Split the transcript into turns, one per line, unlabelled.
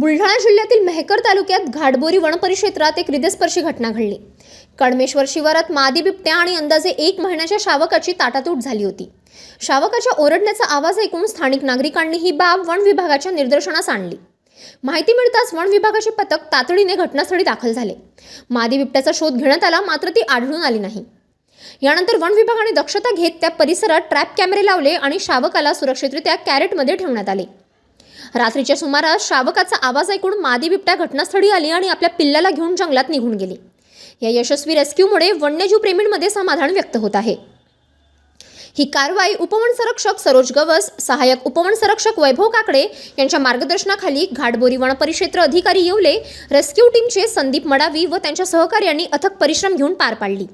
बुलढाणा जिल्ह्यातील मेहकर तालुक्यात घाटबोरी वनपरिक्षेत्रात एक हृदयस्पर्शी घटना घडली. कडमेश्वर शिवारात मादी बिबट्या आणि अंदाजे एक महिन्याच्या शावकाची ताटातूट झाली होती. शावकाच्या ओरडण्याचा आवाज ऐकून स्थानिक नागरिकांनी ही बाब वन विभागाच्या निदर्शनास आणली. माहिती मिळताच वन विभागाचे पथक तातडीने घटनास्थळी दाखल झाले. मादी बिबट्याचा शोध घेण्यात आला मात्र ती आढळून आली नाही. यानंतर वन विभागाने दक्षता घेत त्या परिसरात ट्रॅप कॅमेरे लावले आणि शावकाला सुरक्षितरित्या कॅरेटमध्ये ठेवण्यात आले. रात्रीच्या सुमारास शावकाचा आवाज ऐकून मादी बिबट्या घटनास्थळी आली आणि आपल्या पिल्लाला घेऊन जंगलात निघून गेली. या यशस्वी रेस्क्यूमुळे वन्यजीव प्रेमींमध्ये समाधान व्यक्त होत आहे. ही कारवाई उपवन संरक्षक सरोज गवस सहाय्यक उपवन संरक्षक वैभव काकडे यांच्या मार्गदर्शनाखाली घाटबोरी वनपरिक्षेत्र अधिकारी येवले रेस्क्यू टीमचे संदीप मडावी व त्यांच्या सहकार्यांनी अथक परिश्रम घेऊन पार पाडली.